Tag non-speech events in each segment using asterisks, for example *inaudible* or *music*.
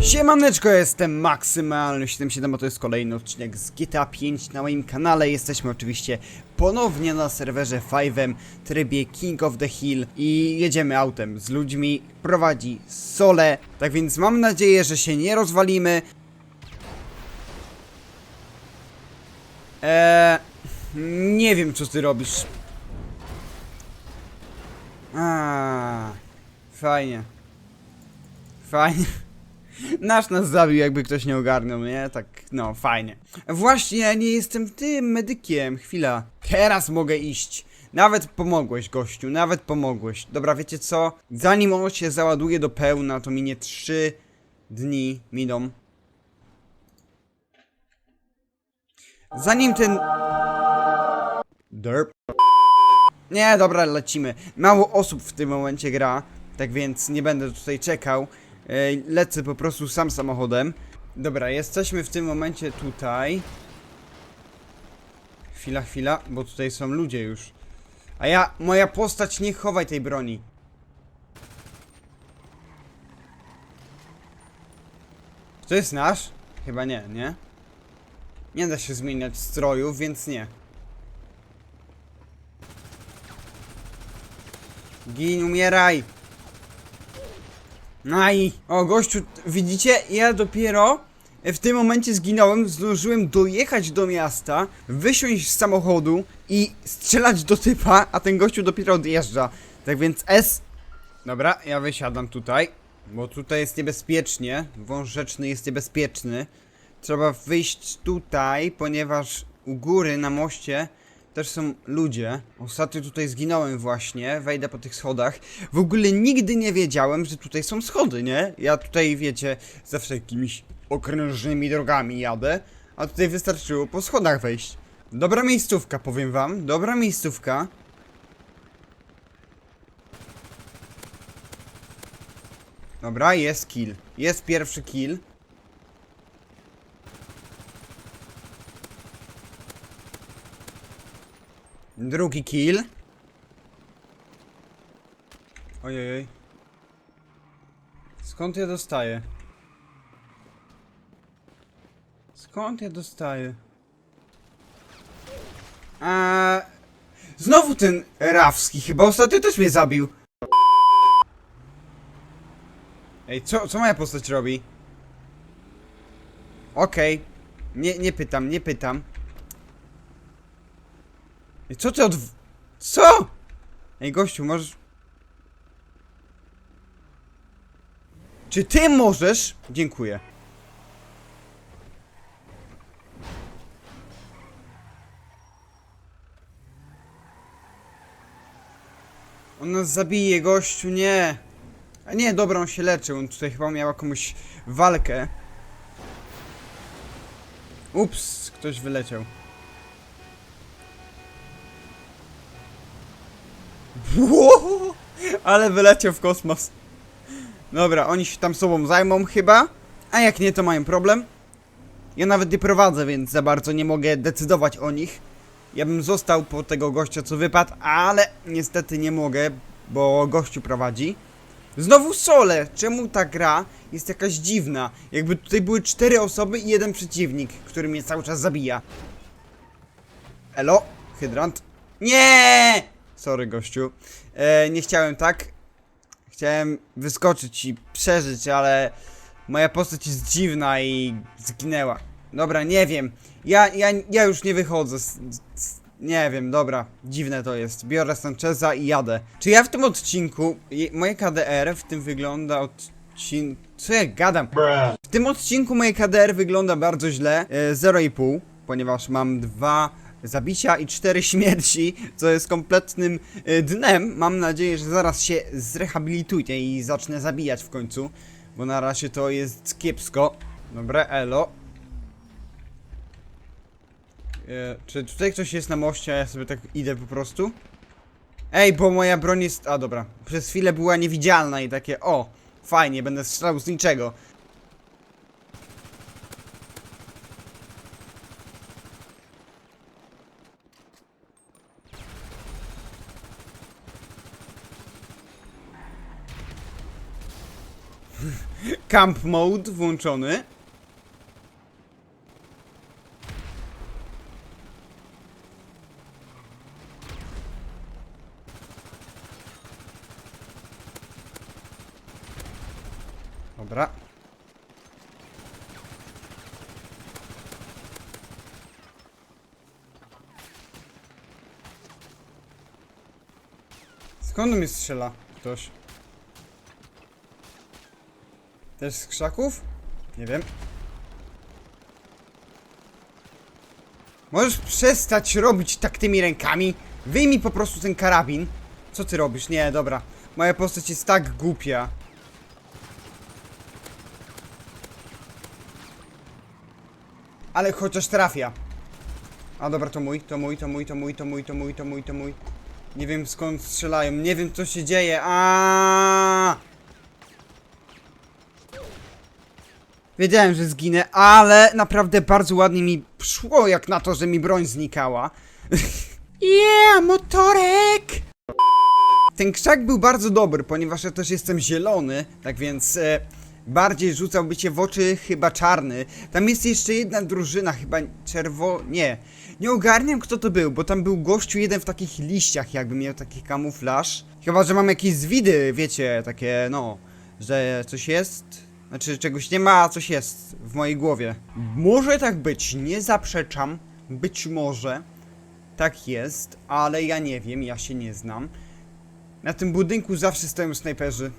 Siemaneczko, jestem Maksymalny77, a to jest kolejny odcinek z GTA 5 na moim kanale. Jesteśmy oczywiście ponownie na serwerze 5M, trybie King of the Hill i jedziemy autem z ludźmi, prowadzi Sole, tak więc mam nadzieję, że się nie rozwalimy. Eee, nie wiem co ty robisz. A, fajnie. Fajnie. Nasz nas zabił, jakby ktoś nie ogarnął, nie? Tak, no, fajnie. Właśnie, ja nie jestem tym medykiem. Chwila. Teraz mogę iść. Nawet pomogłeś, gościu, nawet pomogłeś. Dobra, wiecie co? Zanim on się załaduje do pełna, to minie 3 dni miną. Zanim ten... Derp. Nie, dobra, lecimy. Mało osób w tym momencie gra, tak więc nie będę tutaj czekał. Lecę po prostu sam samochodem. Dobra, jesteśmy w tym momencie tutaj. Chwila, chwila, bo tutaj są ludzie już. A ja, moja postać, nie chowaj tej broni. To jest nasz? Chyba nie, nie? Nie da się zmieniać strojów, więc nie. Gin, umieraj! No i, o gościu, widzicie, ja dopiero w tym momencie zginąłem, zdążyłem dojechać do miasta, wysiąść z samochodu i strzelać do typa, a ten gościu dopiero odjeżdża. Tak więc S... Dobra, ja wysiadam tutaj, bo tutaj jest niebezpiecznie, wąż rzeczny jest niebezpieczny. Trzeba wyjść tutaj, ponieważ u góry na moście też są ludzie. Ostatnio tutaj zginąłem właśnie, wejdę po tych schodach. W ogóle nigdy nie wiedziałem, że tutaj są schody, nie? Ja tutaj, wiecie, zawsze jakimiś okrężnymi drogami jadę, a tutaj wystarczyło po schodach wejść. Dobra miejscówka, powiem wam, dobra miejscówka. Dobra, jest kill. Jest pierwszy kill. Drugi kill. Ojej. Skąd ja dostaję? Skąd ja dostaję? A Znowu ten Rawski, chyba ostatnio też mnie zabił. Ej, co, co moja postać robi? Okej. Nie, nie pytam, nie pytam. Ej, co ty od... Co? Ej, gościu, możesz... Czy ty możesz? Dziękuję. On nas zabije, gościu, nie. A nie, dobra, on się leczy. On tutaj chyba miał jakąś walkę. Ups, ktoś wyleciał. Wow, ale wyleciał w kosmos. Dobra, oni się tam sobą zajmą chyba. A jak nie, to mają problem. Ja nawet nie prowadzę, więc za bardzo nie mogę decydować o nich. Ja bym został po tego gościa, co wypadł, ale niestety nie mogę, bo gościu prowadzi. Znowu sole! Czemu ta gra jest jakaś dziwna? Jakby tutaj były cztery osoby i jeden przeciwnik, który mnie cały czas zabija. Elo? Hydrant? Nie! Sorry, gościu. E, nie chciałem tak. Chciałem wyskoczyć i przeżyć, ale moja postać jest dziwna i zginęła. Dobra, nie wiem. Ja, ja, ja już nie wychodzę. z- z- Nie wiem, dobra. Dziwne to jest. Biorę Sancheza i jadę. Czy ja w tym odcinku, je- moje KDR w tym wygląda odcin... Co ja gadam? W tym odcinku moje KDR wygląda bardzo źle. E, 0,5, ponieważ mam dwa zabicia i cztery *laughs* śmierci, co jest kompletnym e, dnem. Mam nadzieję, że zaraz się zrehabilituję i zacznę zabijać w końcu, bo na razie to jest kiepsko. Dobra, elo. E, czy tutaj ktoś jest na moście, a ja sobie tak idę po prostu? Ej, bo moja broń jest... A, dobra. Przez chwilę była niewidzialna i takie, o, fajnie, będę strzelał z niczego. Camp mode włączony. Dobra. Skąd mnie strzela ktoś? Też z krzaków? Nie wiem. Możesz przestać robić tak tymi rękami? Wyjmij po prostu ten karabin. Co ty robisz? Nie, dobra. Moja postać jest tak głupia. Ale chociaż trafia. A dobra, to mój, to mój, to mój, to mój, to mój, to mój, to mój, to mój. Nie wiem skąd strzelają, nie wiem co się dzieje. A. Wiedziałem, że zginę, ale naprawdę bardzo ładnie mi szło jak na to, że mi broń znikała. *laughs* yeah, motorek! Ten krzak był bardzo dobry, ponieważ ja też jestem zielony, tak więc e, bardziej rzucałby cię w oczy chyba czarny. Tam jest jeszcze jedna drużyna, chyba czerwo... nie. Nie ogarniam kto to był, bo tam był gościu jeden w takich liściach, jakby miał taki kamuflaż. Chyba, że mam jakieś zwidy, wiecie, takie no, że coś jest, znaczy czegoś nie ma, a coś jest w mojej głowie. Może tak być, nie zaprzeczam, być może tak jest, ale ja nie wiem, ja się nie znam. Na tym budynku zawsze stoją snajperzy.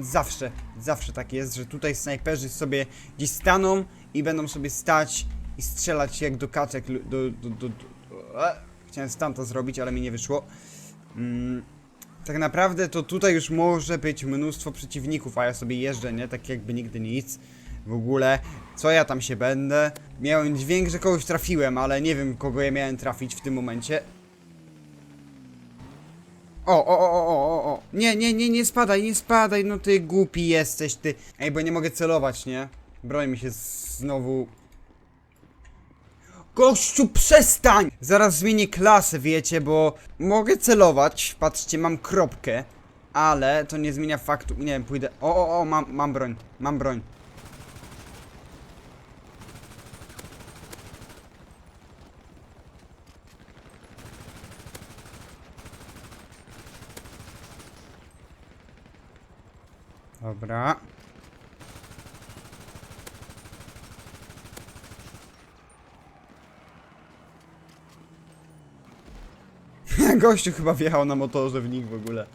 Zawsze, zawsze tak jest, że tutaj snajperzy sobie gdzieś staną i będą sobie stać i strzelać jak do kaczek. Do, do, do, do, Chciałem stan to zrobić, ale mi nie wyszło. Mm, tak naprawdę to tutaj już może być mnóstwo przeciwników, a ja sobie jeżdżę, nie? Tak jakby nigdy nic. W ogóle, co ja tam się będę? Miałem dźwięk, że kogoś trafiłem, ale nie wiem kogo ja miałem trafić w tym momencie. O, o, o, o, o, o. Nie, nie, nie, nie spadaj, nie spadaj, no ty głupi jesteś, ty. Ej, bo nie mogę celować, nie? Broń mi się znowu... Gościu, przestań! Zaraz zmienię klasę, wiecie, bo mogę celować, patrzcie, mam kropkę, ale to nie zmienia faktu, nie wiem, pójdę... O, o, o, mam, mam broń, mam broń. Dobra. *laughs* Gościu chyba wjechał na motorze w nich w ogóle.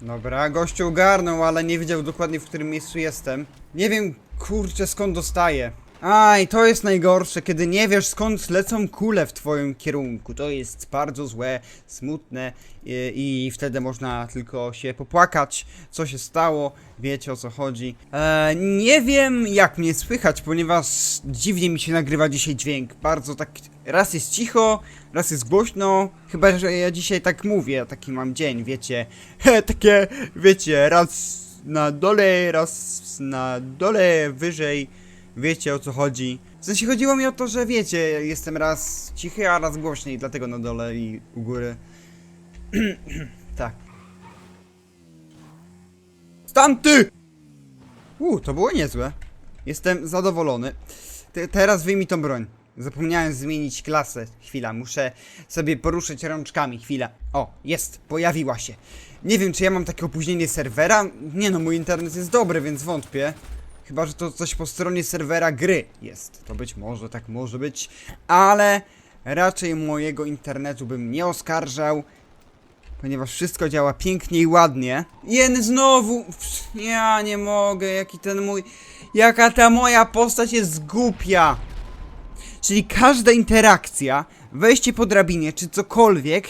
Dobra, gościu ogarnął, ale nie wiedział dokładnie w którym miejscu jestem. Nie wiem, kurczę, skąd dostaję. Aj, to jest najgorsze, kiedy nie wiesz skąd lecą kule w twoim kierunku. To jest bardzo złe, smutne i, i wtedy można tylko się popłakać, co się stało, wiecie o co chodzi. E, nie wiem jak mnie słychać, ponieważ dziwnie mi się nagrywa dzisiaj dźwięk. Bardzo tak, raz jest cicho, raz jest głośno. Chyba, że ja dzisiaj tak mówię, taki mam dzień, wiecie. Takie, wiecie, raz na dole, raz na dole, wyżej. Wiecie o co chodzi. W sensie chodziło mi o to, że wiecie, jestem raz cichy, a raz głośny i dlatego na dole i u góry. *clears throat* tak. Stan ty! Uuu, to było niezłe. Jestem zadowolony. Te, teraz wyjmij tą broń. Zapomniałem zmienić klasę. Chwila, muszę sobie poruszyć rączkami. Chwila. O, jest, pojawiła się. Nie wiem, czy ja mam takie opóźnienie serwera. Nie no, mój internet jest dobry, więc wątpię. Chyba, że to coś po stronie serwera gry jest. To być może, tak może być. Ale raczej mojego internetu bym nie oskarżał. Ponieważ wszystko działa pięknie i ładnie. Jen znowu! Ja nie mogę, jaki ten mój... Jaka ta moja postać jest głupia! Czyli każda interakcja, wejście po drabinie, czy cokolwiek,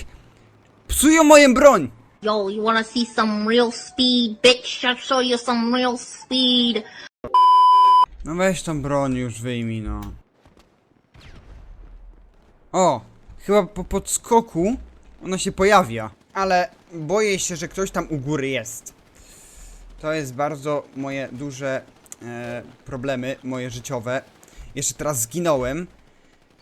psują moją broń! Yo, you wanna see some real speed, bitch? I'll show you some real speed. No weź tą broń już wyjmij, no. O! Chyba po podskoku ona się pojawia. Ale boję się, że ktoś tam u góry jest. To jest bardzo moje duże e, problemy, moje życiowe. Jeszcze teraz zginąłem.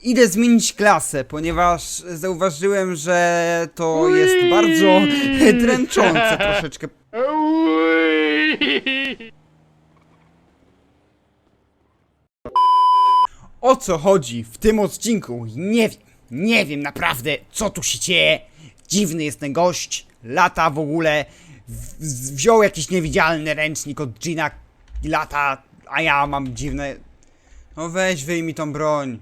Idę zmienić klasę, ponieważ zauważyłem, że to jest bardzo *laughs* dręczące troszeczkę. *laughs* O co chodzi w tym odcinku? Nie wiem, nie wiem naprawdę, co tu się dzieje. Dziwny jest ten gość, lata w ogóle, wziął jakiś niewidzialny ręcznik od Gina i lata, a ja mam dziwne... No weź wyjmij tą broń.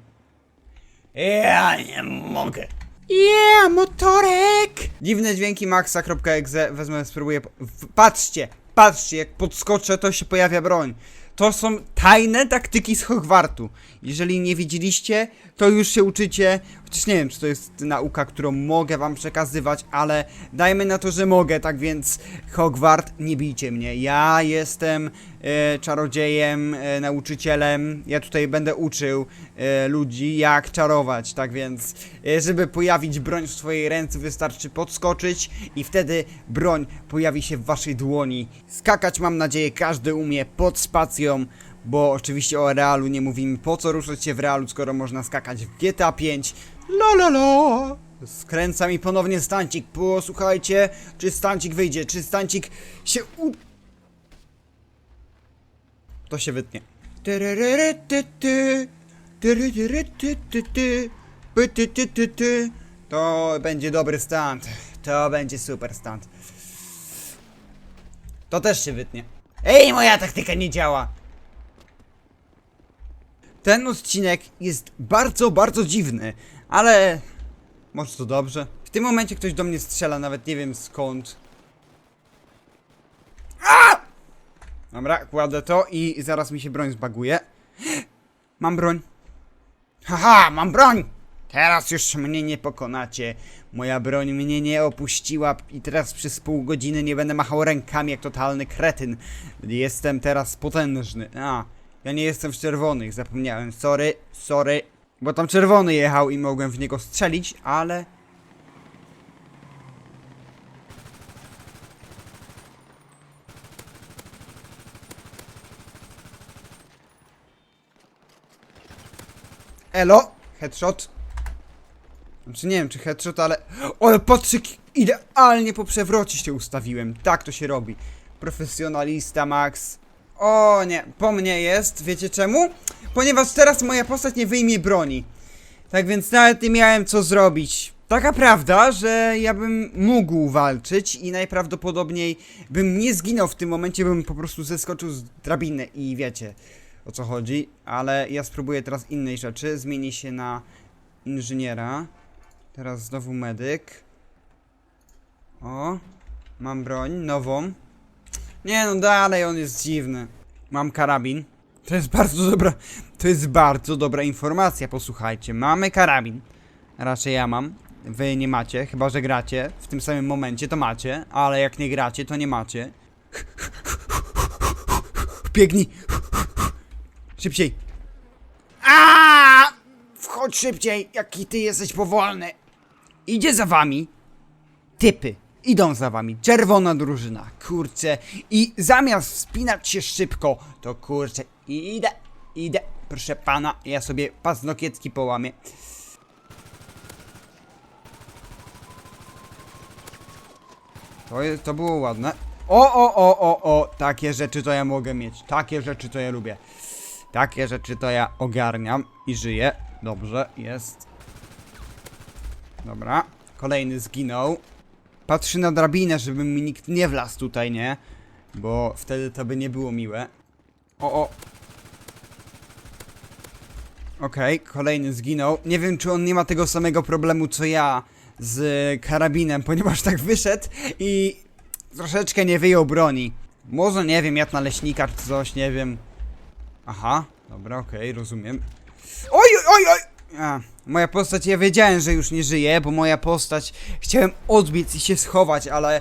Ja nie mogę. Yeah, motorek! Dziwne dźwięki maxa.exe, wezmę, spróbuję. Patrzcie, patrzcie, jak podskoczę, to się pojawia broń. To są tajne taktyki z Hogwartu. Jeżeli nie widzieliście, to już się uczycie. Chociaż nie wiem, czy to jest nauka, którą mogę wam przekazywać, ale dajmy na to, że mogę, tak więc Hogwart, nie bijcie mnie. Ja jestem e, czarodziejem, e, nauczycielem. Ja tutaj będę uczył e, ludzi, jak czarować. Tak więc, e, żeby pojawić broń w swojej ręce, wystarczy podskoczyć i wtedy broń pojawi się w waszej dłoni. Skakać, mam nadzieję, każdy umie pod spacją. Bo oczywiście o realu nie mówimy po co ruszać się w realu, skoro można skakać w GTA 5. La la la! Skręca mi ponownie stancik. Posłuchajcie, czy stancik wyjdzie, czy stancik się u... To się wytnie. To będzie dobry stand. To będzie super stand. To też się wytnie. Ej, moja taktyka nie działa. Ten odcinek jest bardzo, bardzo dziwny, ale może to dobrze. W tym momencie ktoś do mnie strzela, nawet nie wiem skąd. A! Dobra, kładę to i zaraz mi się broń zbaguje. Mam broń. Haha, mam broń! Teraz już mnie nie pokonacie. Moja broń mnie nie opuściła i teraz przez pół godziny nie będę machał rękami jak totalny kretyn. Jestem teraz potężny. A, ja nie jestem w czerwonych, zapomniałem. Sorry, sorry. Bo tam czerwony jechał i mogłem w niego strzelić, ale... Elo, headshot. Znaczy nie wiem czy headshot, ale... Ale patrz jak idealnie po się ustawiłem. Tak to się robi. Profesjonalista Max. O nie, po mnie jest. Wiecie czemu? Ponieważ teraz moja postać nie wyjmie broni. Tak więc nawet nie miałem co zrobić. Taka prawda, że ja bym mógł walczyć i najprawdopodobniej bym nie zginął w tym momencie, bym po prostu zeskoczył z drabiny i wiecie o co chodzi, ale ja spróbuję teraz innej rzeczy. Zmienię się na inżyniera. Teraz znowu medyk. O, mam broń nową. Nie no, dalej on jest dziwny. Mam karabin. To jest bardzo dobra, to jest bardzo dobra informacja, posłuchajcie. Mamy karabin. Raczej ja mam. Wy nie macie, chyba że gracie. W tym samym momencie to macie, ale jak nie gracie, to nie macie. Biegnij! Szybciej! A! Wchodź szybciej, jaki ty jesteś powolny! Idzie za wami. Typy. Idą za wami. Czerwona drużyna. Kurczę. I zamiast wspinać się szybko, to kurczę. Idę, idę. Proszę pana, ja sobie paznokietki połamię. To, jest, to było ładne. O, o, o, o, o. Takie rzeczy to ja mogę mieć. Takie rzeczy to ja lubię. Takie rzeczy to ja ogarniam i żyję. Dobrze, jest. Dobra. Kolejny zginął. Patrzy na drabinę, żeby mi nikt nie wlazł tutaj, nie? Bo wtedy to by nie było miłe. O, o. Okej, kolejny zginął. Nie wiem, czy on nie ma tego samego problemu, co ja z karabinem, ponieważ tak wyszedł i troszeczkę nie wyjął broni. Może, nie wiem, jadł na leśnika czy coś, nie wiem. Aha, dobra, okej, rozumiem. Oj, oj, oj, oj! A, moja postać, ja wiedziałem, że już nie żyje, bo moja postać, chciałem odbiec i się schować, ale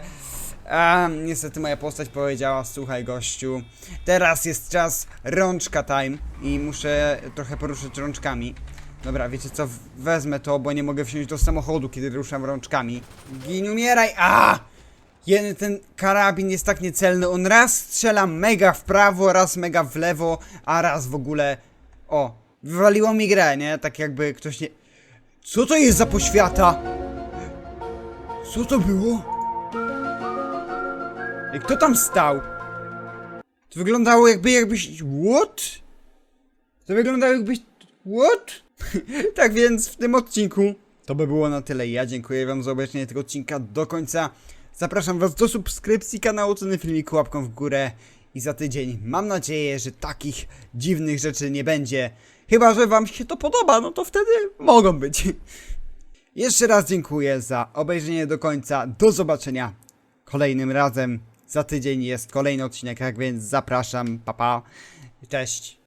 a, niestety moja postać powiedziała, słuchaj gościu, teraz jest czas rączka time i muszę trochę poruszyć rączkami. Dobra, wiecie co, wezmę to, bo nie mogę wsiąść do samochodu, kiedy ruszam rączkami. Gin, umieraj! A! Jeden ten karabin jest tak niecelny, on raz strzela mega w prawo, raz mega w lewo, a raz w ogóle... O, Wywaliło mi grę, nie? Tak jakby ktoś nie... Co to jest za poświata? Co to było? I kto tam stał? To wyglądało jakby jakbyś... What? To wyglądało jakbyś... What? *laughs* tak więc w tym odcinku to by było na tyle. Ja dziękuję wam za obejrzenie tego odcinka do końca. Zapraszam was do subskrypcji kanału, ceny filmiku, łapką w górę. I za tydzień mam nadzieję, że takich dziwnych rzeczy nie będzie. Chyba, że wam się to podoba, no to wtedy mogą być. *laughs* Jeszcze raz dziękuję za obejrzenie do końca. Do zobaczenia kolejnym razem. Za tydzień jest kolejny odcinek, tak więc zapraszam. Papa. Pa. Cześć.